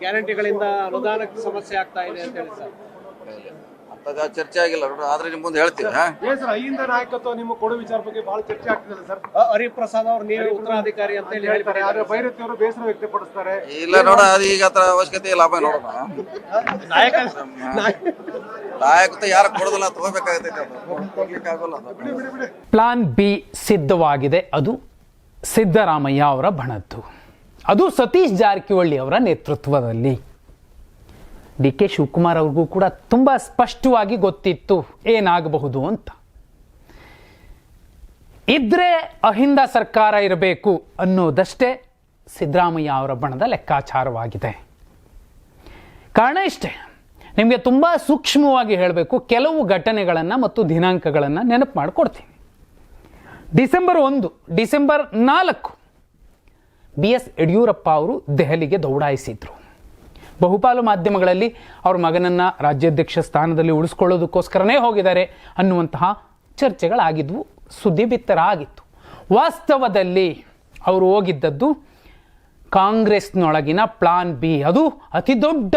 ಗ್ಯಾರಂಟಿಗಳಿಂದ ಅನುದಾನಕ್ಕೆ ಸಮಸ್ಯೆ ಆಗ್ತಾ ಇದೆ ಅಂತ ಹೇಳಿ ಸರ್. ಅಂತದ ಚರ್ಚೆ ಆಗಿಲ್ಲ ನೋಡು ಆದ್ರೆ ನಿಮ್ ಮುಂದೆ ಹೇಳ್ತೀವಿ ಅಹಿಂದ ನಾಯಕತ್ವ ನಿಮ್ಮ ಕೊಡು ವಿಚಾರ ಬಗ್ಗೆ ಬಹಳ ಚರ್ಚೆ ಆಗ್ತಿದೆ ಸರ್. ಹರಿಪ್ರಸಾದ್ ಅವ್ರು ನೀವೇ ಉತ್ತರಾಧಿಕಾರಿ ಅಂತ ಹೇಳಿ ಹೇಳ್ತಾರೆ ಆದ್ರೆ ಭೈರತಿ ಅವರು ಬೇಸರ ವ್ಯಕ್ತಪಡಿಸ್ತಾರೆ. ಇಲ್ಲ ನೋಡ ಅದು ಈಗ ಅವಶ್ಯಕತೆ ಇಲ್ಲ ನೋಡೋಣ ನಾಯಕ ನಾಯಕತ್ವ ಯಾರು ಕೊಡೋದಿಲ್ಲ ತಗೋಬೇಕಾಗತೈತೆ ಪ್ಲಾನ್ ಬಿ ಸಿದ್ಧವಾಗಿದೆ ಅದು ಸಿದ್ದರಾಮಯ್ಯ ಅವರ ಬಣದ್ದು. ಅದು ಸತೀಶ್ ಜಾರಕಿಹೊಳಿ ಅವರ ನೇತೃತ್ವದಲ್ಲಿ. ಡಿ ಕೆ ಶಿವಕುಮಾರ್ ಅವ್ರಿಗೂ ಕೂಡ ತುಂಬ ಸ್ಪಷ್ಟವಾಗಿ ಗೊತ್ತಿತ್ತು ಏನಾಗಬಹುದು ಅಂತ. ಇದ್ರೆ ಅಹಿಂದ ಸರ್ಕಾರ ಇರಬೇಕು ಅನ್ನೋದಷ್ಟೇ ಸಿದ್ದರಾಮಯ್ಯ ಅವರ ಬಣದ ಲೆಕ್ಕಾಚಾರವಾಗಿದೆ. ಕಾರಣ ಇಷ್ಟೇ, ನಿಮಗೆ ತುಂಬ ಸೂಕ್ಷ್ಮವಾಗಿ ಹೇಳಬೇಕು, ಕೆಲವು ಘಟನೆಗಳನ್ನು ಮತ್ತು ದಿನಾಂಕಗಳನ್ನು ನೆನಪು ಮಾಡಿಕೊಡ್ತೀನಿ. ಡಿಸೆಂಬರ್ ಒಂದು, ಡಿಸೆಂಬರ್ ನಾಲ್ಕು ಬಿ ಎಸ್ ಯಡಿಯೂರಪ್ಪ ಅವರು ದೆಹಲಿಗೆ ದೌಡಾಯಿಸಿದ್ರು. ಬಹುಪಾಲು ಮಾಧ್ಯಮಗಳಲ್ಲಿ ಅವ್ರ ಮಗನನ್ನು ರಾಜ್ಯಾಧ್ಯಕ್ಷ ಸ್ಥಾನದಲ್ಲಿ ಉಳಿಸ್ಕೊಳ್ಳೋದಕ್ಕೋಸ್ಕರನೇ ಹೋಗಿದ್ದಾರೆ ಅನ್ನುವಂತಹ ಚರ್ಚೆಗಳಾಗಿದ್ವು ಸುದ್ದಿ ಬಿತ್ತರ ಆಗಿತ್ತು ವಾಸ್ತವದಲ್ಲಿ ಅವರು ಹೋಗಿದ್ದದ್ದು ಕಾಂಗ್ರೆಸ್ನೊಳಗಿನ ಪ್ಲಾನ್ ಬಿ. ಅದು ಅತಿ ದೊಡ್ಡ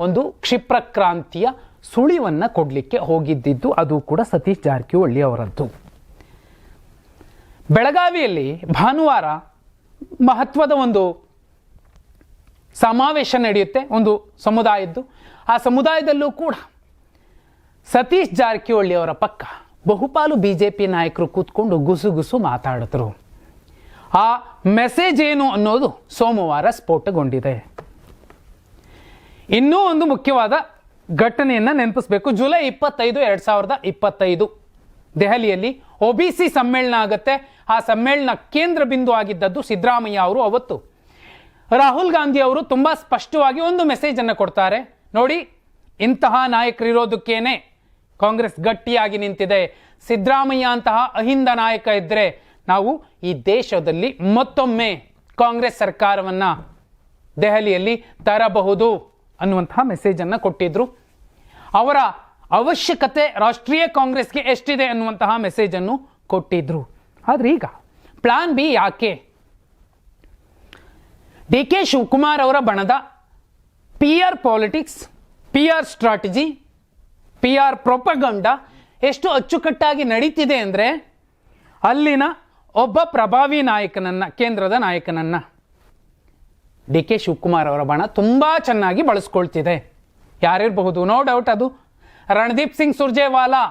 ಒಂದು ಕ್ಷಿಪ್ರಕ್ರಾಂತಿಯ ಸುಳಿವನ್ನು ಕೊಡಲಿಕ್ಕೆ ಹೋಗಿದ್ದಿದ್ದು, ಅದು ಕೂಡ ಸತೀಶ್ ಜಾರಕಿಹೊಳಿ ಅವರದ್ದು. ಬೆಳಗಾವಿಯಲ್ಲಿ ಭಾನುವಾರ ಮಹತ್ವದ ಒಂದು ಸಮಾವೇಶ ನಡೆಯುತ್ತೆ, ಒಂದು ಸಮುದಾಯದ್ದು. ಆ ಸಮುದಾಯದಲ್ಲೂ ಕೂಡ ಸತೀಶ್ ಜಾರಕಿಹೊಳಿ ಅವರ ಪಕ್ಕ ಬಹುಪಾಲು ಬಿ ಜೆ ಪಿ ನಾಯಕರು ಕೂತ್ಕೊಂಡು ಗುಸುಗುಸು ಮಾತಾಡಿದ್ರು. ಆ ಮೆಸೇಜ್ ಏನು ಅನ್ನೋದು ಸೋಮವಾರ ಸ್ಫೋಟಗೊಂಡಿದೆ. ಇನ್ನೂ ಒಂದು ಮುಖ್ಯವಾದ ಘಟನೆಯನ್ನು ನೆನಪಿಸಬೇಕು. ಜುಲೈ ಇಪ್ಪತ್ತೈದು, ಎರಡು ಸಾವಿರದ ಇಪ್ಪತ್ತೈದು ದೆಹಲಿಯಲ್ಲಿ ಒ ಬಿ ಸಿ ಸಮ್ಮೇಳನ ಆಗುತ್ತೆ. ಆ ಸಮ್ಮೇಳನ ಕೇಂದ್ರ ಬಿಂದು ಆಗಿದ್ದದ್ದು ಸಿದ್ದರಾಮಯ್ಯ ಅವರು ಅವತ್ತು. ರಾಹುಲ್ ಗಾಂಧಿ ಅವರು ತುಂಬ ಸ್ಪಷ್ಟವಾಗಿ ಒಂದು ಮೆಸೇಜನ್ನು ಕೊಡ್ತಾರೆ. ನೋಡಿ, ಇಂತಹ ನಾಯಕರಿರೋದಕ್ಕೇನೆ ಕಾಂಗ್ರೆಸ್ ಗಟ್ಟಿಯಾಗಿ ನಿಂತಿದೆ. ಸಿದ್ದರಾಮಯ್ಯ ಅಂತಹ ಅಹಿಂದ ನಾಯಕ ಇದ್ದರೆ ನಾವು ಈ ದೇಶದಲ್ಲಿ ಮತ್ತೊಮ್ಮೆ ಕಾಂಗ್ರೆಸ್ ಸರ್ಕಾರವನ್ನು ದೆಹಲಿಯಲ್ಲಿ ತರಬಹುದು ಅನ್ನುವಂತಹ ಮೆಸೇಜನ್ನು ಕೊಟ್ಟಿದ್ರು. ಅವರ ಅವಶ್ಯಕತೆ ರಾಷ್ಟ್ರೀಯ ಕಾಂಗ್ರೆಸ್ಗೆ ಎಷ್ಟಿದೆ ಅನ್ನುವಂತಹ ಮೆಸೇಜನ್ನು ಕೊಟ್ಟಿದ್ರು. ಆದ್ರೆ ಈಗ ಪ್ಲಾನ್ ಬಿ ಯಾಕೆ? ಡಿ ಕೆ ಶಿವಕುಮಾರ್ ಅವರ ಬಣದ P R politics P R strategy P R propaganda ಎಷ್ಟು ಅಚ್ಚುಕಟ್ಟಾಗಿ ನಡೀತಿದೆ ಅಂದರೆ ಅಲ್ಲಿನ ಒಬ್ಬ ಪ್ರಭಾವಿ ನಾಯಕನನ್ನ, ಕೇಂದ್ರದ ನಾಯಕನನ್ನ ಡಿ ಕೆ ಶಿವಕುಮಾರ್ ಅವರ ಬಣ ತುಂಬ ಚೆನ್ನಾಗಿ ಬಳಸ್ಕೊಳ್ತಿದೆ. ಯಾರಿರಬಹುದು? ನೋ ಡೌಟ್ ಅದು ರಣದೀಪ್ ಸಿಂಗ್ ಸುರ್ಜೇವಾಲಾ.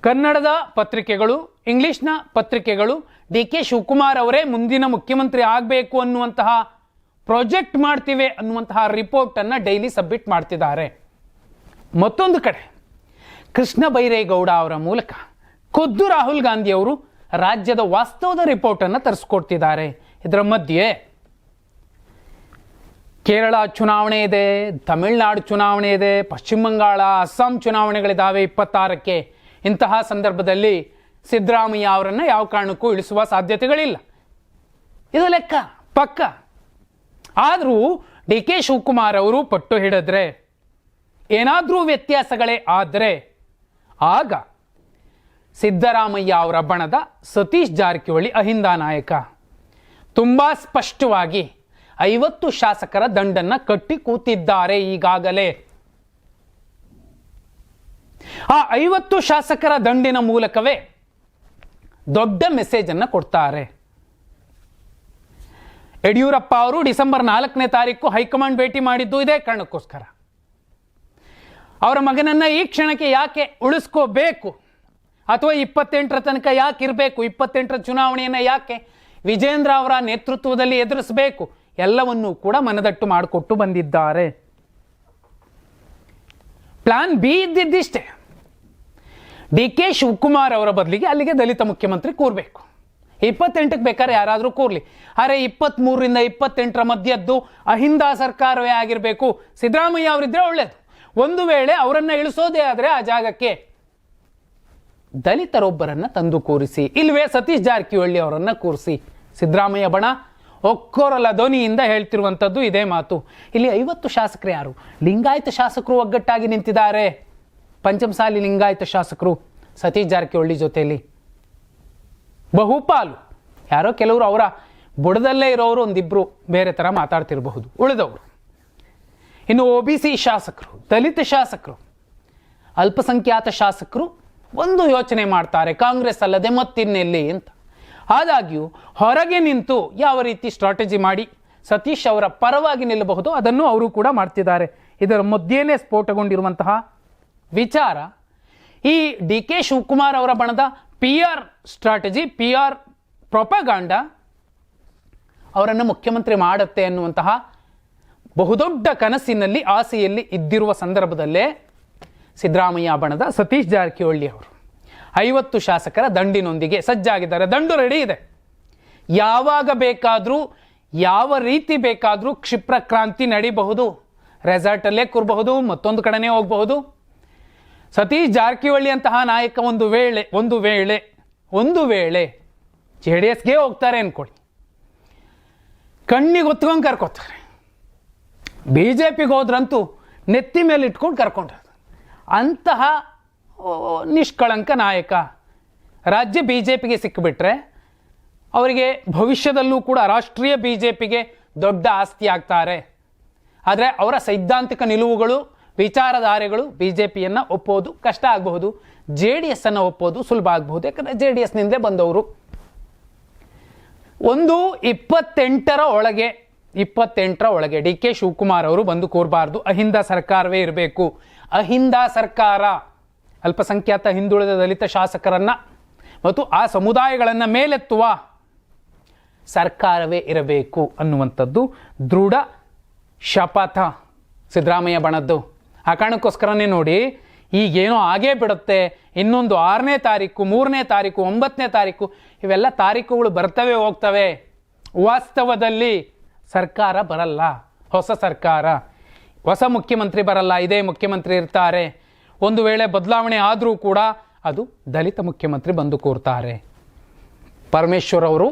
ಕನ್ನಡದ ಪತ್ರಿಕೆಗಳು, ಇಂಗ್ಲಿಷ್ನ ಪತ್ರಿಕೆಗಳು ಡಿ ಕೆ ಶಿವಕುಮಾರ್ ಅವರೇ ಮುಂದಿನ ಮುಖ್ಯಮಂತ್ರಿ ಆಗಬೇಕು ಅನ್ನುವಂತಹ ಪ್ರಾಜೆಕ್ಟ್ ಮಾಡ್ತೀವಿ ಅನ್ನುವಂತಹ ರಿಪೋರ್ಟನ್ನು ಡೈಲಿ ಸಬ್ಮಿಟ್ ಮಾಡ್ತಿದ್ದಾರೆ. ಮತ್ತೊಂದು ಕಡೆ, ಕೃಷ್ಣ ಬೈರೇಗೌಡ ಅವರ ಮೂಲಕ ಖುದ್ದು ರಾಹುಲ್ ಗಾಂಧಿ ಅವರು ರಾಜ್ಯದ ವಾಸ್ತವದ ರಿಪೋರ್ಟನ್ನು ತರಿಸ್ಕೊಡ್ತಿದ್ದಾರೆ. ಇದರ ಮಧ್ಯೆ ಕೇರಳ ಚುನಾವಣೆ ಇದೆ, ತಮಿಳುನಾಡು ಚುನಾವಣೆ ಇದೆ, ಪಶ್ಚಿಮ ಬಂಗಾಳ, ಅಸ್ಸಾಂ ಚುನಾವಣೆಗಳಿದ್ದಾವೆ ಇಪ್ಪತ್ತಾರಕ್ಕೆ. ಇಂತಹ ಸಂದರ್ಭದಲ್ಲಿ ಸಿದ್ದರಾಮಯ್ಯ ಅವರನ್ನು ಯಾವ ಕಾರಣಕ್ಕೂ ಇಳಿಸುವ ಸಾಧ್ಯತೆಗಳಿಲ್ಲ. ಇದು ಲೆಕ್ಕ, ಪಕ್ಕ. ಆದರೂ ಡಿ ಕೆ ಶಿವಕುಮಾರ್ ಅವರು ಪಟ್ಟು ಹಿಡಿದ್ರೆ, ಏನಾದರೂ ವ್ಯತ್ಯಾಸಗಳೇ ಆದರೆ, ಆಗ ಸಿದ್ದರಾಮಯ್ಯ ಅವರ ಬಣದ ಸತೀಶ್ ಜಾರಕಿಹೊಳಿ ಅಹಿಂದ ನಾಯಕ, ತುಂಬ ಸ್ಪಷ್ಟವಾಗಿ ಐವತ್ತು ಶಾಸಕರ ದಂಡನ್ನ ಕಟ್ಟಿ ಕೂತಿದ್ದಾರೆ ಈಗಾಗಲೇ. ಆ ಐವತ್ತು ಶಾಸಕರ ದಂಡಿನ ಮೂಲಕವೇ ದೊಡ್ಡ ಮೆಸೇಜ್ ಅನ್ನು ಕೊಡ್ತಾರೆ. ಯಡಿಯೂರಪ್ಪ ಅವರು ಡಿಸೆಂಬರ್ ನಾಲ್ಕನೇ ತಾರೀಕು ಹೈಕಮಾಂಡ್ ಭೇಟಿ ಮಾಡಿದ್ದು ಇದೇ ಕಾರಣಕ್ಕೋಸ್ಕರ. ಅವರ ಮಗನನ್ನ ಈ ಕ್ಷಣಕ್ಕೆ ಯಾಕೆ ಉಳಿಸ್ಕೋಬೇಕು? ಅಥವಾ ಇಪ್ಪತ್ತೆಂಟರ ತನಕ ಯಾಕೆ ಇರಬೇಕು ಇಪ್ಪತ್ತೆಂಟರ ಚುನಾವಣೆಯನ್ನು ಯಾಕೆ ವಿಜೇಂದ್ರ ಅವರ ನೇತೃತ್ವದಲ್ಲಿ ಎದುರಿಸಬೇಕು? ಎಲ್ಲವನ್ನೂ ಕೂಡ ಮನದಟ್ಟು ಮಾಡಿಕೊಟ್ಟು ಬಂದಿದ್ದಾರೆ. ಪ್ಲಾನ್ ಬಿ ಇದ್ದಿದ್ದಿಷ್ಟೇ. ಡಿ ಕೆ ಶಿವಕುಮಾರ್ ಅವರ ಬದಲಿಗೆ ಅಲ್ಲಿಗೆ ದಲಿತ ಮುಖ್ಯಮಂತ್ರಿ ಕೂರಬೇಕು. ಇಪ್ಪತ್ತೆಂಟಕ್ಕೆ ಬೇಕಾದ್ರೆ ಯಾರಾದರೂ ಕೂರ್ಲಿ. ಅರೆ ಇಪ್ಪತ್ತ್ಮೂರರಿಂದ ಇಪ್ಪತ್ತೆಂಟರ ಮಧ್ಯದ್ದು ಅಹಿಂದ ಸರ್ಕಾರವೇ ಆಗಿರಬೇಕು. ಸಿದ್ದರಾಮಯ್ಯ ಅವರಿದ್ದರೆ ಒಳ್ಳೆಯದು ಒಂದು ವೇಳೆ ಅವರನ್ನು ಇಳಿಸೋದೇ ಆದರೆ ಆ ಜಾಗಕ್ಕೆ ದಲಿತರೊಬ್ಬರನ್ನು ತಂದು ಕೂರಿಸಿ, ಇಲ್ವೇ ಸತೀಶ್ ಜಾರಕಿಹೊಳಿ ಅವರನ್ನು ಕೂರಿಸಿ, ಸಿದ್ದರಾಮಯ್ಯ ಬಣ ಒಕ್ಕೋರಲ ಧ್ವನಿಯಿಂದ ಹೇಳ್ತಿರುವಂಥದ್ದು ಇದೇ ಮಾತು. ಇಲ್ಲಿ ಐವತ್ತು ಶಾಸಕರು ಯಾರು? ಲಿಂಗಾಯತ ಶಾಸಕರು ಒಗ್ಗಟ್ಟಾಗಿ ನಿಂತಿದ್ದಾರೆ. ಪಂಚಮಸಾಲಿ ಲಿಂಗಾಯತ ಶಾಸಕರು ಸತೀಶ್ ಜಾರಕಿಹೊಳಿ ಜೊತೆಯಲ್ಲಿ. ಬಹುಪಾಲು. ಯಾರೋ ಕೆಲವರು ಅವರ ಬುಡದಲ್ಲೇ ಇರೋರು ಒಂದಿಬ್ಬರು ಬೇರೆ ಥರ ಮಾತಾಡ್ತಿರಬಹುದು. ಉಳಿದವರು. ಇನ್ನು ಒ ಬಿ ಸಿ ಶಾಸಕರು, ದಲಿತ ಶಾಸಕರು, ಅಲ್ಪಸಂಖ್ಯಾತ ಶಾಸಕರು ಒಂದು ಯೋಚನೆ ಮಾಡ್ತಾರೆ. ಕಾಂಗ್ರೆಸ್ ಅಲ್ಲದೆ ಮತ್ತಿನ್ನೆಲ್ಲಿ ಅಂತ. ಆದಾಗ್ಯೂ ಹೊರಗೆ ನಿಂತು ಯಾವ ರೀತಿ ಸ್ಟ್ರಾಟಜಿ ಮಾಡಿ ಸತೀಶ್ ಅವರ ಪರವಾಗಿ ನಿಲ್ಲಬಹುದು, ಅದನ್ನು ಅವರು ಕೂಡ ಮಾಡ್ತಿದ್ದಾರೆ. ಇದರ ಮಧ್ಯೆನೇ ಸ್ಫೋಟಗೊಂಡಿರುವಂತಹ ವಿಚಾರ. ಈ ಡಿ ಕೆ ಶಿವಕುಮಾರ್ ಅವರ ಬಣದ P R strategy P R propaganda ಅವರನ್ನು ಮುಖ್ಯಮಂತ್ರಿ ಮಾಡುತ್ತೆ ಅನ್ನುವಂತಹ ಬಹುದೊಡ್ಡ ಕನಸಿನಲ್ಲಿ, ಆಸೆಯಲ್ಲಿ ಇದ್ದಿರುವ ಸಂದರ್ಭದಲ್ಲೇ ಸಿದ್ದರಾಮಯ್ಯ ಬಣದ ಸತೀಶ್ ಜಾರಕಿಹೊಳ್ಳಿ ಅವರು ಐವತ್ತು ಶಾಸಕರ ದಂಡಿನೊಂದಿಗೆ ಸಜ್ಜಾಗಿದ್ದಾರೆ. ದಂಡು ರೆಡಿ ಇದೆ. ಯಾವಾಗ ಬೇಕಾದರೂ, ಯಾವ ರೀತಿ ಬೇಕಾದರೂ ಕ್ಷಿಪ್ರ ಕ್ರಾಂತಿ ನಡೀಬಹುದು. ರೆಸಾರ್ಟಲ್ಲೇ ಕೂರಬಹುದು, ಮತ್ತೊಂದು ಕಡೆನೇ ಹೋಗಬಹುದು. ಸತೀಶ್ ಜಾರಕಿಹೊಳಿ ಅಂತಹ ನಾಯಕ ಒಂದು ವೇಳೆ ಒಂದು ವೇಳೆ ಒಂದು ವೇಳೆ ಜೆ ಡಿ ಎಸ್ಗೆ ಹೋಗ್ತಾರೆ ಅಂದ್ಕೊಳ್ಳಿ ಕಣ್ಣಿಗೆ ಒತ್ಕೊಂಡು ಕರ್ಕೋತಾರೆ. ಬಿ ಜೆ ಪಿಗೆ ಹೋದ್ರಂತೂ ನೆತ್ತಿ ಮೇಲೆ ಇಟ್ಕೊಂಡು ಕರ್ಕೊಂಡ್ರೆ. ಅಂತಹ ನಿಷ್ಕಳಂಕ ನಾಯಕ. ರಾಜ್ಯ ಬಿ ಜೆ ಪಿಗೆ ಸಿಕ್ಕಿಬಿಟ್ರೆ ಅವರಿಗೆ ಭವಿಷ್ಯದಲ್ಲೂ ಕೂಡ ರಾಷ್ಟ್ರೀಯ ಬಿ ಜೆ ಪಿಗೆ ದೊಡ್ಡ ಆಸ್ತಿ ಆಗ್ತಾರೆ. ಆದರೆ ಅವರ ಸೈದ್ಧಾಂತಿಕ ನಿಲುವುಗಳು, ವಿಚಾರಧಾರೆಗಳು ಬಿ ಜೆ ಪಿಯನ್ನು ಒಪ್ಪೋದು ಕಷ್ಟ ಆಗಬಹುದು. ಜೆ ಡಿ ಎಸ್ ಅನ್ನು ಒಪ್ಪೋದು ಸುಲಭ ಆಗಬಹುದು. ಯಾಕಂದರೆ ಜೆ ಡಿ ಎಸ್ನಿಂದಲೇ ಬಂದವರು. ಒಂದು ಇಪ್ಪತ್ತೆಂಟರ ಒಳಗೆ ಇಪ್ಪತ್ತೆಂಟರ ಒಳಗೆ ಡಿ ಕೆ ಶಿವಕುಮಾರ್ ಅವರು ಬಂದು ಕೂರಬಾರ್ದು. ಅಹಿಂದ ಸರ್ಕಾರವೇ ಇರಬೇಕು. ಅಹಿಂದ ಸರ್ಕಾರ. ಅಲ್ಪಸಂಖ್ಯಾತ ಹಿಂದುಳಿದ ದಲಿತ ಶಾಸಕರನ್ನು ಮತ್ತು ಆ ಸಮುದಾಯಗಳನ್ನು ಮೇಲೆತ್ತುವ ಸರ್ಕಾರವೇ ಇರಬೇಕು ಅನ್ನುವಂಥದ್ದು ದೃಢ ಶಪಥ ಸಿದ್ದರಾಮಯ್ಯ ಬಣದ್ದು. ಆ ಕಾರಣಕ್ಕೋಸ್ಕರನೇ ನೋಡಿ, ಈಗೇನೋ ಆಗೇ ಬಿಡುತ್ತೆ. ಇನ್ನೊಂದು ಆರನೇ ತಾರೀಕು, ಮೂರನೇ ತಾರೀಕು, ಒಂಬತ್ತನೇ ತಾರೀಕು, ಇವೆಲ್ಲ ತಾರೀಕುಗಳು ಬರ್ತವೆ, ಹೋಗ್ತವೆ. ವಾಸ್ತವದಲ್ಲಿ ಸರ್ಕಾರ ಬರಲ್ಲ. ಹೊಸ ಸರ್ಕಾರ. ಹೊಸ ಮುಖ್ಯಮಂತ್ರಿ ಬರಲ್ಲ. ಇದೇ ಮುಖ್ಯಮಂತ್ರಿ ಇರ್ತಾರೆ. ಒಂದು ವೇಳೆ ಬದಲಾವಣೆ ಆದರೂ ಕೂಡ ಅದು ದಲಿತ ಮುಖ್ಯಮಂತ್ರಿ ಬಂದು ಕೂರ್ತಾರೆ. ಪರಮೇಶ್ವರ್ ಅವರು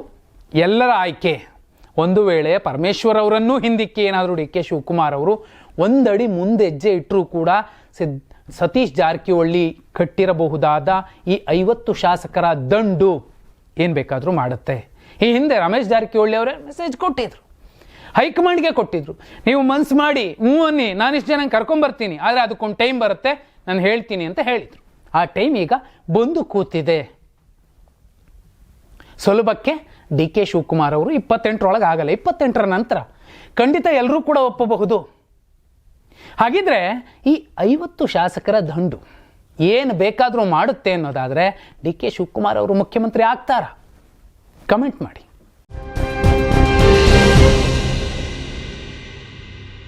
ಎಲ್ಲರ ಆಯ್ಕೆ. ಒಂದು ವೇಳೆ ಪರಮೇಶ್ವರ್ ಅವರನ್ನೂ ಹಿಂದಿಕ್ಕೆ ಏನಾದರೂ ಡಿ ಕೆ ಶಿವಕುಮಾರ್ ಅವರು ಒಂದಡಿ ಮುಂದೆ ಹೆಜ್ಜೆ ಇಟ್ಟರೂ ಕೂಡ ಸಿದ್, ಸತೀಶ್ ಜಾರಕಿಹೊಳಿ ಕಟ್ಟಿರಬಹುದಾದ ಈ ಐವತ್ತು ಶಾಸಕರ ದಂಡು ಏನು ಬೇಕಾದರೂ ಮಾಡುತ್ತೆ. ಈ ಹಿಂದೆ ರಮೇಶ್ ಜಾರಕಿಹೊಳಿ ಅವರೇ ಮೆಸೇಜ್ ಕೊಟ್ಟಿದ್ರು. ಹೈಕಮಾಂಡ್ಗೆ ಕೊಟ್ಟಿದ್ರು. ನೀವು ಮನ್ಸು ಮಾಡಿ, ಹ್ಞೂ ಅನ್ನಿ ನಾನಿಷ್ಟು ಜನ ಕರ್ಕೊಂಬರ್ತೀನಿ, ಆದರೆ ಅದಕ್ಕೊಂದು ಟೈಮ್ ಬರುತ್ತೆ. ನಾನು ಹೇಳ್ತೀನಿ ಅಂತ ಹೇಳಿದರು. ಆ ಟೈಮ್ ಈಗ ಬಂದು ಕೂತಿದೆ. ಸುಲಭಕ್ಕೆ ಡಿ ಕೆ ಶಿವಕುಮಾರ್ ಅವರು ಇಪ್ಪತ್ತೆಂಟರೊಳಗೆ ಆಗಲ್ಲ, ಇಪ್ಪತ್ತೆಂಟರ ನಂತರ ಖಂಡಿತ ಎಲ್ಲರೂ ಕೂಡ ಒಪ್ಪಬಹುದು. ಹಾಗಿದ್ರೆ ಈ ಐವತ್ತು ಶಾಸಕರ ದಂಡು ಏನು ಬೇಕಾದರೂ ಮಾಡುತ್ತೆ ಅನ್ನೋದಾದರೆ ಡಿ ಕೆ ಶಿವಕುಮಾರ್ ಅವರು ಮುಖ್ಯಮಂತ್ರಿ ಆಗ್ತಾರಾ? ಕಮೆಂಟ್ ಮಾಡಿ.